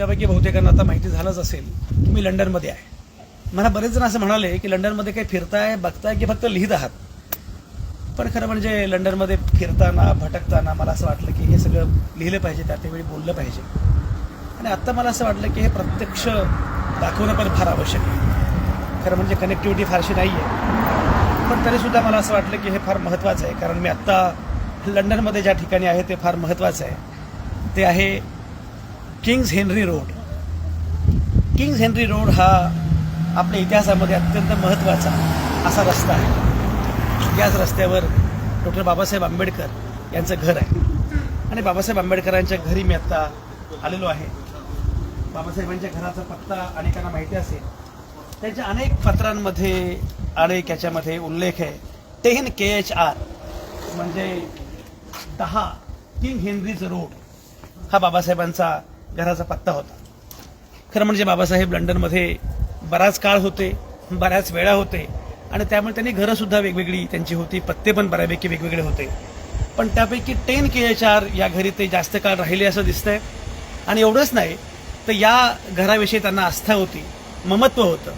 तुमच्यापैकी बहुतेकांना आता माहिती झालंच असेल की मी लंडनमध्ये आहे. मला बरेच जण असं म्हणाले की लंडनमध्ये काही फिरताय बघताय की फक्त लिहित आहात. पण खरं म्हणजे लंडनमध्ये फिरताना भटकताना मला असं वाटलं की हे सगळं लिहिलं पाहिजे त्या त्यावेळी बोललं पाहिजे. आणि आत्ता मला असं वाटलं की हे प्रत्यक्ष दाखवणं पण फार आवश्यक आहे. खरं म्हणजे कनेक्टिव्हिटी फारशी नाही आहे पण तरीसुद्धा मला असं वाटलं की हे फार महत्त्वाचं आहे कारण मी आत्ता लंडनमध्ये ज्या ठिकाणी आहे ते फार महत्त्वाचं आहे. ते आहे Kings Henry Road. Kings Henry Road हा आपल्या इतिहासामध्ये अत्यंत महत्त्वाचा असा रस्ता आहे. याच रस्त्यावर डॉक्टर बाबासाहेब आंबेडकर यांचं घर आहे. आणि बाबासाहेब आंबेडकरांच्या घरी मी आत्ता आलेलो आहे. बाबासाहेबांच्या घराचा पत्ता अनेकांना माहिती असेल. त्यांच्या अनेक पत्रांमध्ये अनेक याच्यामध्ये उल्लेख आहे. टेन के एच आर म्हणजे दहा किंग हेनरीज रोड हा बाबासाहेबांचा घराचा पत्ता होता. खरं म्हणजे बाबासाहेब लंडनमध्ये बराच काळ होते बऱ्याच वेळा होते आणि त्यामुळे त्यांनी घरंसुद्धा वेगवेगळी त्यांची होती पत्ते पण बऱ्यापैकी वेगवेगळे होते. पण त्यापैकी टेन के एच आर या घरी ते जास्त काळ राहिले असं दिसतंय. आणि एवढंच नाही तर या घराविषयी त्यांना आस्था होती ममत्व होतं.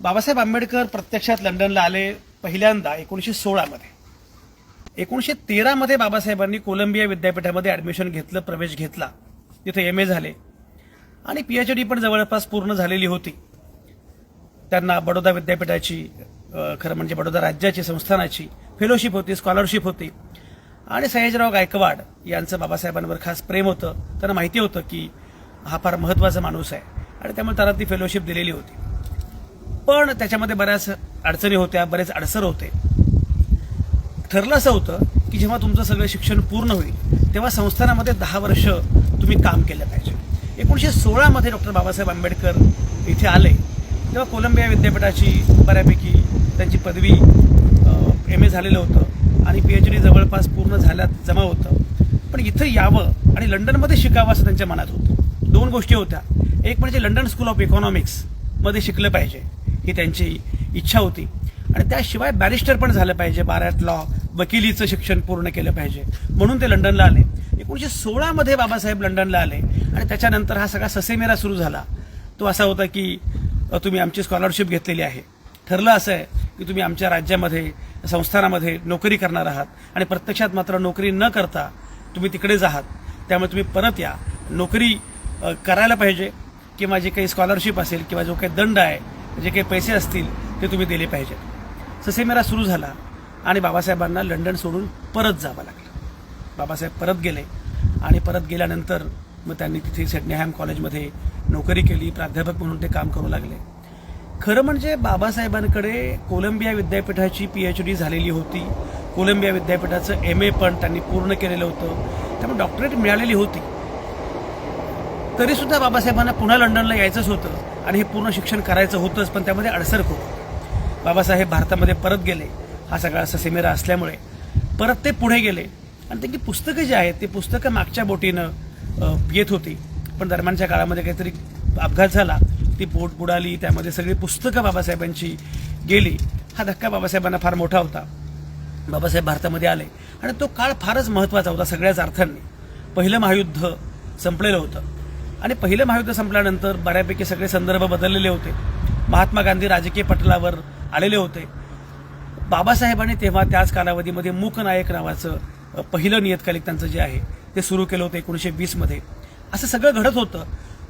बाबासाहेब आंबेडकर प्रत्यक्षात लंडनला आले पहिल्यांदा एकोणीसशे सोळामध्ये. एकोणीसशे तेरामध्ये बाबासाहेबांनी कोलंबिया विद्यापीठामध्ये ॲडमिशन घेतलं प्रवेश घेतला. तिथे एम ए झाले. आणि पी एच डी पण जवळपास पूर्ण झालेली होती. त्यांना बडोदा विद्यापीठाची खरं म्हणजे बडोदा राज्याची संस्थानाची फेलोशिप होती स्कॉलरशिप होती. आणि सयाजीराव गायकवाड यांचं बाबासाहेबांवर खास प्रेम होतं. त्यांना माहिती होतं की हा फार महत्त्वाचा माणूस आहे. आणि त्यामुळे त्यांना ती फेलोशिप दिलेली होती. पण त्याच्यामध्ये बऱ्याच अडचणी होत्या बरेच अडसर होते. ठरलं असं होतं की जेव्हा तुमचं सगळं शिक्षण पूर्ण होईल तेव्हा संस्थानामध्ये दहा वर्ष तुम्ही काम केलं पाहिजे. एकोणीसशे सोळामध्ये डॉक्टर बाबासाहेब आंबेडकर इथे आले तेव्हा कोलंबिया विद्यापीठाची बऱ्यापैकी त्यांची पदवी एम ए झालेलं होतं आणि पी एच डी जवळपास पूर्ण झाल्यात जमा होतं. पण इथं यावं आणि लंडनमध्ये शिकावं असं त्यांच्या मनात होतं. दोन गोष्टी होत्या. एक म्हणजे लंडन स्कूल ऑफ इकॉनॉमिक्समध्ये शिकलं पाहिजे ही त्यांची इच्छा होती. आणि त्याशिवाय बॅरिस्टर पण झालं पाहिजे बारात लॉ. वकिलीचं शिक्षण पूर्ण केलं पाहिजे. म्हणून ते लंडनला आले. एकोणीसशे सोळामध्ये बाबासाहेब लंडनला आले. आणि त्याच्यानंतर हा सगळा ससेमेरा सुरू झाला. तो असा होता की तुम्ही आमची स्कॉलरशिप घेतलेली आहे. ठरलं असं आहे की तुम्ही आमच्या राज्यामध्ये संस्थानामध्ये नोकरी करणार आहात. आणि प्रत्यक्षात मात्र नोकरी न करता तुम्ही तिकडेच आहात त्यामुळे तुम्ही परत या. नोकरी करायला पाहिजे किंवा जे काही स्कॉलरशिप असेल किंवा जो काही दंड आहे जे काही पैसे असतील ते तुम्ही दिले पाहिजेत. ससेमेरा सुरू झाला. आणि बाबासाहेबांना लंडन सोडून परत जावं लागलं. बाबासाहेब परत गेले आणि परत गेल्यानंतर मग त्यांनी तिथे सेडनेहॅम कॉलेजमध्ये नोकरी केली प्राध्यापक म्हणून ते काम करू लागले. खरं म्हणजे बाबासाहेबांकडे कोलंबिया विद्यापीठाची पी एच डी झालेली होती. कोलंबिया विद्यापीठाचं एम ए पण त्यांनी पूर्ण केलेलं होतं. त्यामुळे डॉक्टरेट मिळालेली होती. तरीसुद्धा बाबासाहेबांना पुन्हा लंडनला यायचंच होतं आणि हे पूर्ण शिक्षण करायचं होतंच पण त्यामध्ये अडसर खूप बाबासाहेब भारतामध्ये परत गेले. हा सगळा असा सेमेरा असल्यामुळे परत ते पुढे गेले. आणि त्यांची पुस्तकं जी आहेत ती पुस्तकं मागच्या बोटीनं येत होती. पण दरम्यानच्या काळामध्ये काहीतरी अपघात झाला. ती बोट बुडाली त्यामध्ये सगळी पुस्तकं बाबासाहेबांची गेली. हा धक्का बाबासाहेबांना फार मोठा होता. बाबासाहेब भारतामध्ये आले. आणि तो काळ फारच महत्त्वाचा होता सगळ्याच अर्थांनी. पहिलं महायुद्ध संपलेलं होतं. आणि पहिलं महायुद्ध संपल्यानंतर बऱ्यापैकी सगळे संदर्भ बदललेले होते. महात्मा गांधी राजकीय पटलावर आलेले होते. बाबासाहेबांनी तेव्हा त्याच कालावधीमध्ये मूकनायक नावाचं पहिलं नियतकालिक त्यांचं जे आहे ते सुरू केलं होतं एकोणीसशे वीसमध्ये असं सगळं घडत होतं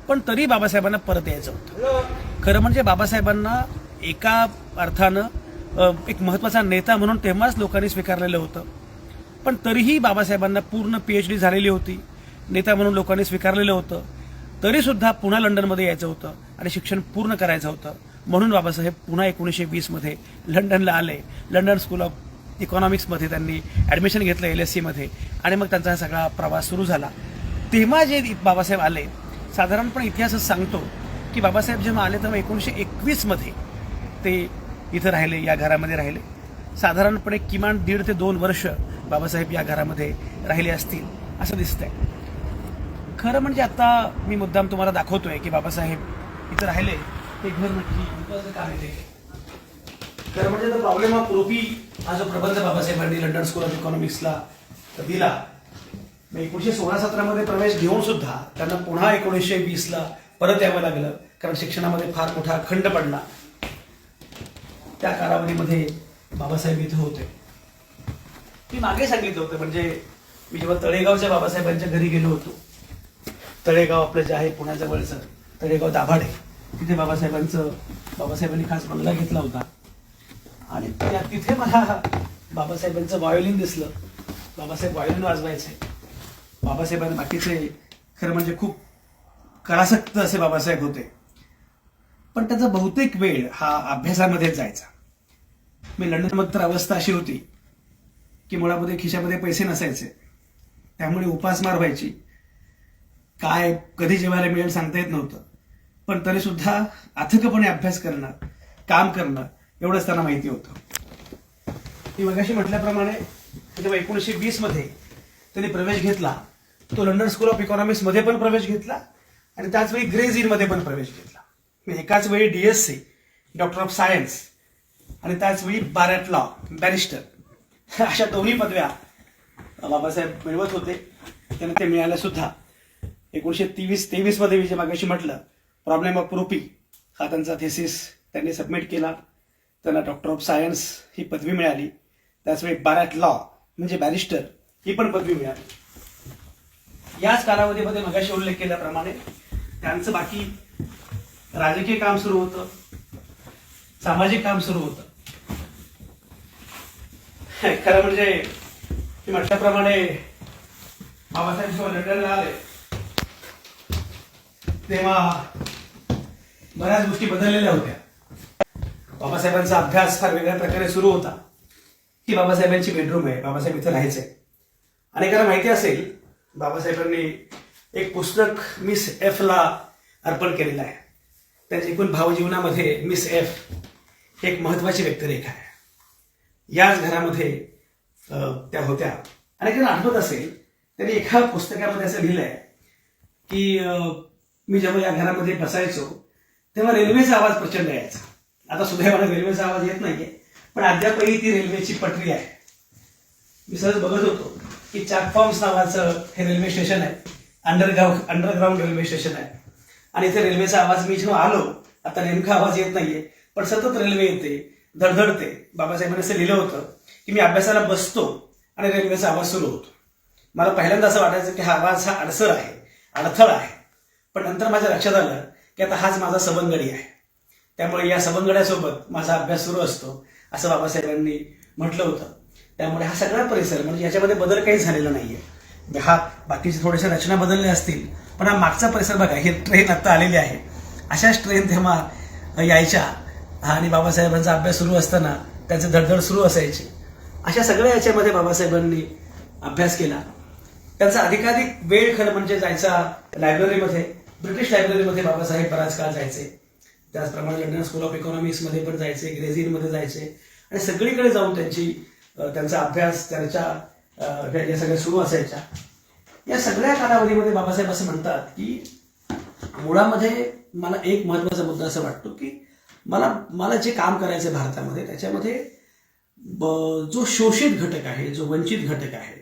पण तरी बाबासाहेबांना परत यायचं होतं. खरं म्हणजे बाबासाहेबांना एका अर्थानं एक महत्त्वाचा नेता म्हणून तेव्हाच लोकांनी स्वीकारलेलं होतं. पण तरीही बाबासाहेबांना पूर्ण पी एच डी झालेली होती नेता म्हणून लोकांनी स्वीकारलेलं होतं. तरीसुद्धा पुन्हा लंडनमध्ये यायचं होतं आणि शिक्षण पूर्ण करायचं होतं. म्हणून बाबासाहेब पुन्हा एकोणीसशे वीसमध्ये लंडनला आले. लंडन स्कूल ऑफ इकॉनॉमिक्समध्ये त्यांनी ॲडमिशन घेतलं एल एस सीमध्ये आणि मग त्यांचा हा सगळा प्रवास सुरू झाला. तेव्हा जे बाबासाहेब आले साधारणपणे इतिहासच सांगतो की बाबासाहेब जेव्हा आले तेव्हा एकोणीसशे एकवीसमध्ये ते इथं राहिले या घरामध्ये राहिले. साधारणपणे किमान दीड ते दोन वर्ष बाबासाहेब या घरामध्ये राहिले असतील असं दिसतंय. खरं म्हणजे आता मी मुद्दाम तुम्हाला दाखवतोय की बाबासाहेब इथं राहिले. ते घर नक्की विकासाचं काम येते तर म्हणजे म्हणजे प्रॉब्लेम ऑफ रुपी हा जो प्रबंध बाबासाहेबांनी लंडन स्कूल ऑफ इकॉनॉमिक्सला दिला. मग एकोणीशे सोळा सतरामध्ये प्रवेश घेऊन सुद्धा त्यांना पुन्हा एकोणीसशे वीसला परत यावं लागलं कारण शिक्षणामध्ये फार मोठा खंड पडला. त्या कालावधीमध्ये बाबासाहेब इथे होते. मी मागे सांगितलं होतं म्हणजे मी जेव्हा तळेगावच्या बाबासाहेबांच्या घरी गेलो होतो तळेगाव आपलं जे आहे पुण्याजवळचं तळेगाव दाभाडे. तिथे बाबासाहेबांचं बाबासाहेबांनी खास बंगला घेतला होता. आणि त्या तिथे मला बाबासाहेबांचं व्हायोलिन दिसलं. बाबासाहेब व्हायोलिन वाजवायचे. बाबासाहेबांनी बाकीचे खरं म्हणजे खूप कलासक्त असे बाबासाहेब होते. पण त्याचा बहुतेक वेळ हा अभ्यासामध्येच जायचा. मी लंडनमध्ये तर अवस्था अशी होती की मुळामध्ये खिशामध्ये पैसे नसायचे. त्यामुळे उपासमार व्हायची काय कधी जेवायला मिळेल सांगता येत नव्हतं. पण तरी सुद्धा अथकपणे अभ्यास करणं काम करणं एवढंच त्यांना माहिती होतं. मी मगाशी म्हटल्याप्रमाणे जेव्हा एकोणीसशे वीसमध्ये त्यांनी प्रवेश घेतला. तो लंडन स्कूल ऑफ इकॉनॉमिक्समध्ये पण प्रवेश घेतला आणि त्याच वेळी ग्रेज इनमध्ये पण प्रवेश घेतला. एकाच वेळी डीएससी डॉक्टर ऑफ सायन्स आणि त्याच वेळी लॉ बॅरिस्टर अशा दोन्ही पदव्या बाबासाहेब मिळवत होते. त्यांना ते मिळाल्या सुद्धा एकोणीशे तेवीस तेवीसमध्ये मी जे मागाशी म्हटलं प्रॉब्लेम ऑफ प्रोपी हा त्यांचा थेसिस त्यांनी सबमिट केला. त्यांना डॉक्टर ऑफ सायन्स ही पदवी मिळाली. त्याचवेळी बॅरॅट लॉ म्हणजे बॅरिस्टर ही पण पदवी मिळाली. याच कालावधीमध्ये मगाशी उल्लेख केल्याप्रमाणे त्यांचं बाकी राजकीय काम सुरू होतं. सामाजिक काम सुरू होतं. खरं म्हणजे मी म्हटल्याप्रमाणे बाबासाहेब जेव्हा लंडनला आले. तेव्हा बऱ्याच गोष्टी बदललेल्या होत्या. बाबासाहेबांचा अभ्यास फार वेगळ्या प्रकारे सुरू होता. ही बाबासाहेबांची बेडरूम आहे. बाबासाहेब इथं राहायचंय अनेकांना माहिती असेल बाबासाहेबांनी एक पुस्तक मिस एफ ला अर्पण केलेलं आहे. त्यांच्या एकूण भावजीवनामध्ये मिस एफ एक महत्वाची व्यक्तिरेखा आहे. याच घरामध्ये त्या होत्या. अनेकांना आठवत असेल त्यांनी एका पुस्तकामध्ये असं लिहिलंय की मी जेव्हा या घरामध्ये बसायचो तेव्हा रेल्वेचा आवाज प्रचंड यायचा. आता सुदैवानं रेल्वेचा आवाज येत नाहीये पण अद्यापही ती रेल्वेची पटरी आहे. मी सहज बघत होतो की चाकफॉर्म्स नावाचं हे रेल्वे स्टेशन आहे. अंडरग्राऊंड अंडरग्राऊंड रेल्वे स्टेशन आहे. आणि इथे रेल्वेचा आवाज मी जेव्हा आलो आता नेमका आवाज येत नाहीये पण सतत रेल्वे येते धडधडते. बाबासाहेबांनी असं लिहिलं होतं की मी अभ्यासाला बसतो आणि रेल्वेचा आवाज सुरू होतो. मला पहिल्यांदा असं वाटायचं की हा आवाज हा अडसर आहे अडथळा आहे. पण नंतर माझ्या लक्षात आलं की आता हाच माझा सवंगडी आहे. त्यामुळे या सवंगड्यासोबत माझा अभ्यास सुरू असतो असं बाबासाहेबांनी म्हटलं होतं. त्यामुळे हा सगळा परिसर म्हणजे याच्यामध्ये बदल काही झालेला नाहीये. म्हणजे हा बाकीच्या थोड्याशा रचना बदलल्या असतील पण हा मागचा परिसर बघा ही ट्रेन आता आलेली आहे. अशाच ट्रेन तेव्हा यायच्या आणि बाबासाहेबांचा अभ्यास सुरू असताना त्यांचे धडधड सुरू असायची. अशा सगळ्या याच्यामध्ये बाबासाहेबांनी अभ्यास केला. त्यांचा अधिकाधिक वेळ खरं म्हणजे जायचा लायब्ररीमध्ये ब्रिटिश लायब्ररीमध्ये बाबासाहेब बराच काळ जायचे. त्याचप्रमाणे लंडन स्कूल ऑफ इकॉनॉमिक्समध्ये पण जायचे ग्रेझिनमध्ये जायचे. आणि सगळीकडे जाऊन त्यांची त्यांचा अभ्यास त्यांच्या या सगळ्या सुरू असायच्या. या सगळ्या कालावधीमध्ये बाबासाहेब असं म्हणतात की मुळामध्ये मला एक महत्त्वाचा मुद्दा असं वाटतो की मला मला जे काम करायचं भारतामध्ये त्याच्यामध्ये जो शोषित घटक आहे जो वंचित घटक आहे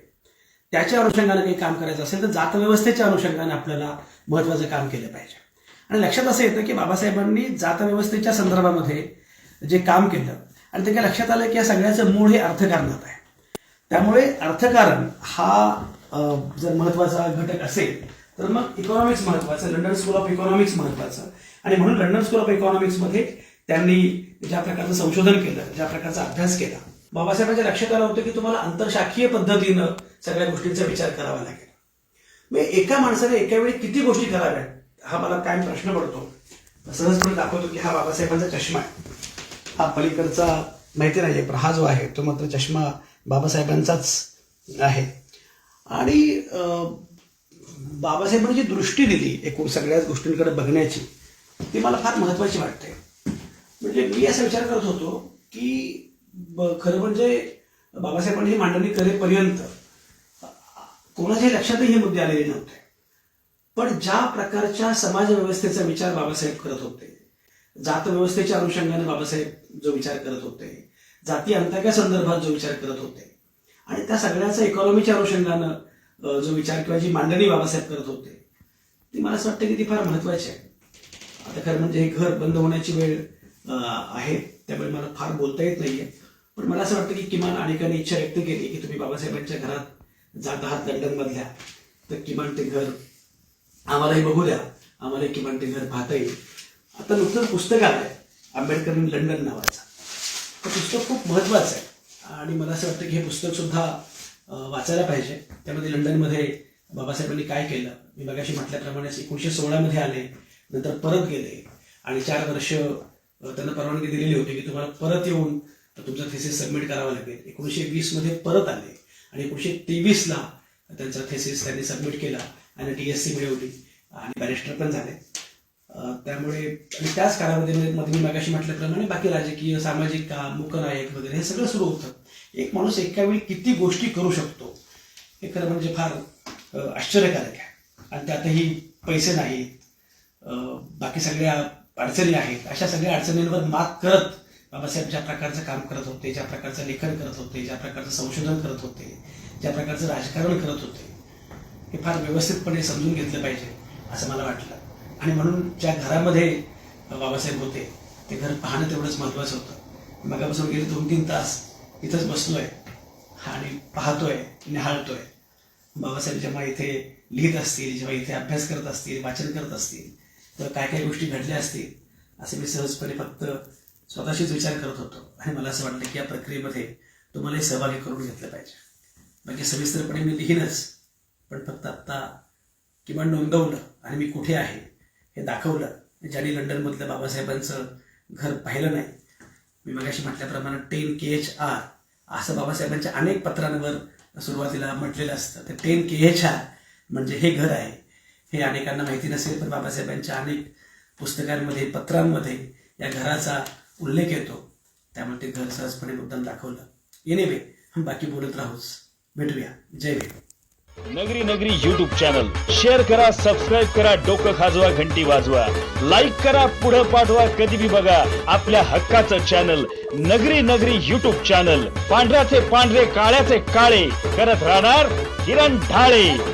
त्याच्या अनुषंगाने काही काम करायचं असेल तर जातव्यवस्थेच्या अनुषंगाने आपल्याला महत्वाचं काम केलं पाहिजे. आणि लक्षात असं येतं की बाबासाहेबांनी जातव्यवस्थेच्या संदर्भामध्ये जे काम केलं आणि त्यांच्या लक्षात आलं की या सगळ्याचं मूळ हे अर्थकारणात आहे. त्यामुळे अर्थकारण हा जर महत्त्वाचा घटक असेल तर मग इकॉनॉमिक्स महत्वाचं लंडन स्कूल ऑफ इकॉनॉमिक्स महत्वाचं. आणि म्हणून लंडन स्कूल ऑफ इकॉनॉमिक्समध्ये त्यांनी ज्या प्रकारचं संशोधन केलं ज्या प्रकारचा अभ्यास केला बाबासाहेबांच्या लक्षात आलं होतं की तुम्हाला आंतरशाखीय पद्धतीनं सगळ्या गोष्टींचा विचार करावा लागेल. म्हणजे एका माणसाने एका वेळी किती गोष्टी कराव्यात हा मला कायम प्रश्न पडतो? सहजपणे दाखवतो की हा बाबासाहेबांचा चष्मा आहे. हा पलीकडचा माहिती नाही पण हा जो आहे तो मात्र चष्मा बाबासाहेबांचाच आहे. आणि बाबासाहेबांनी जी दृष्टी दिली एकूण सगळ्याच गोष्टींकडे बघण्याची ती मला फार महत्त्वाची वाटते. म्हणजे मी असा विचार करत होतो की ब- खरं म्हणजे बाबासाहेबांनी ही मांडणी करेपर्यंत कोणाच्या लक्षातही हे मुद्दे आलेले नव्हते. पण ज्या प्रकारच्या समाज व्यवस्थेचा विचार बाबासाहेब करत होते जात व्यवस्थेच्या अनुषंगाने बाबासाहेब जो विचार करत होते जाती अंतक्या संदर्भात जो विचार करत होते आणि त्या सगळ्याचा इकॉनॉमीच्या अनुषंगानं जो विचार किंवा जी मांडणी बाबासाहेब करत होते ती मला असं वाटतं की ती फार महत्वाची आहे. आता खरं म्हणजे हे घर बंद होण्याची वेळ आहे त्यामुळे मला फार बोलता येत नाहीये. पण मला असं वाटतं की किमान अनेकांनी इच्छा व्यक्त केली की तुम्ही बाबासाहेबांच्या घरात जात आहात लंडन मधल्या तर किमान ते घर आम्हालाही बघू द्या. आम्हाला किमान ते घर पाहता येईल. आता नुकतंच पुस्तक आलंय. आंबेडकर आंबेडकरांनी लंडन नावाचं. तर पुस्तक खूप महत्वाचं आहे. आणि मला असं वाटतं की हे पुस्तक सुद्धा वाचायला पाहिजे. त्यामध्ये लंडनमध्ये बाबासाहेबांनी काय केलं? मी मगाशी म्हटल्याप्रमाणे एकोणीशे सोळामध्ये आले नंतर परत गेले. आणि चार वर्ष त्यांना परवानगी दिलेली होती की तुम्हाला परत येऊन तुमचा थेसिस सबमिट करावा लागेल. एकोणीशे वीसमध्ये परत आले. आणि एकोणीशे तेवीसला त्यांचा थेसिस त्यांनी सबमिट केला आणि टी एस सी मिळवली आणि बॅरिस्टर पण झाले. त्यामुळे आणि त्याच कालावधीमध्ये मध्ये मी मागाशी म्हटल्याप्रमाणे बाकी राजकीय सामाजिक काम मुकनायक वगैरे हे सगळं सुरू होतं. एक माणूस एका वेळी किती गोष्टी करू शकतो हे खरं म्हणजे फार आश्चर्यकारक आहे. आणि त्यातही पैसे नाहीत. बाकी सगळ्या अडचणी आहेत. अशा सगळ्या अडचणींवर मात करत बाबासाहेब ज्या प्रकारचं काम करत होते ज्या प्रकारचं लेखन करत होते ज्या प्रकारचं संशोधन करत होते ज्या प्रकारचं राजकारण करत होते हे फार व्यवस्थितपणे समजून घेतलं पाहिजे असं मला वाटलं. आणि म्हणून ज्या घरामध्ये बाबासाहेब होते ते घर पाहणं तेवढंच महत्वाचं होतं. मगापासून गेले दोन तीन तास इथंच बसलोय आणि पाहतोय निहाळतोय. बाबासाहेब जेव्हा इथे लिहित असतील जेव्हा इथे अभ्यास करत असतील वाचन करत असतील तर काय काय गोष्टी घडल्या असतील असे मी सहजपणे फक्त स्वतःशीच विचार करत होतो. आणि मला असं वाटलं की या प्रक्रियेमध्ये तुम्हालाही सहभागी करून घेतलं पाहिजे. बाकी सविस्तरपणे मी लिहीनच पण फक्त आत्ता किमान नोंदवलं आणि मी कुठे आहे हे दाखवलं. ज्यांनी लंडनमधलं बाबासाहेबांचं घर पाहिलं नाही. मी मगाशी म्हटल्याप्रमाणे टेन के एच आर असं बाबासाहेबांच्या अनेक पत्रांवर सुरुवातीला म्हटलेलं असतं. तर टेन के एच आर म्हणजे हे घर आहे. हे अनेकांना माहिती नसेल पण बाबासाहेबांच्या अनेक पुस्तकांमध्ये पत्रांमध्ये या घराचा उल्लेख येतो. त्यामुळे ते घर सहजपणे मुद्दाम दाखवलं. एनिवे बाकी बोलत राहूच. भेटूया. जय भीम. नगरी नगरी युट्यूब चॅनल शेअर करा सबस्क्राईब करा डोकं खाजवा घंटी वाजवा. लाईक करा पुढं पाठवा कधी बी बघा. आपल्या हक्काचं चॅनल नगरी नगरी युट्यूब चॅनल पांढऱ्याचे पांढरे काळ्याचे काळे. करत राहणार किरण ढाळे.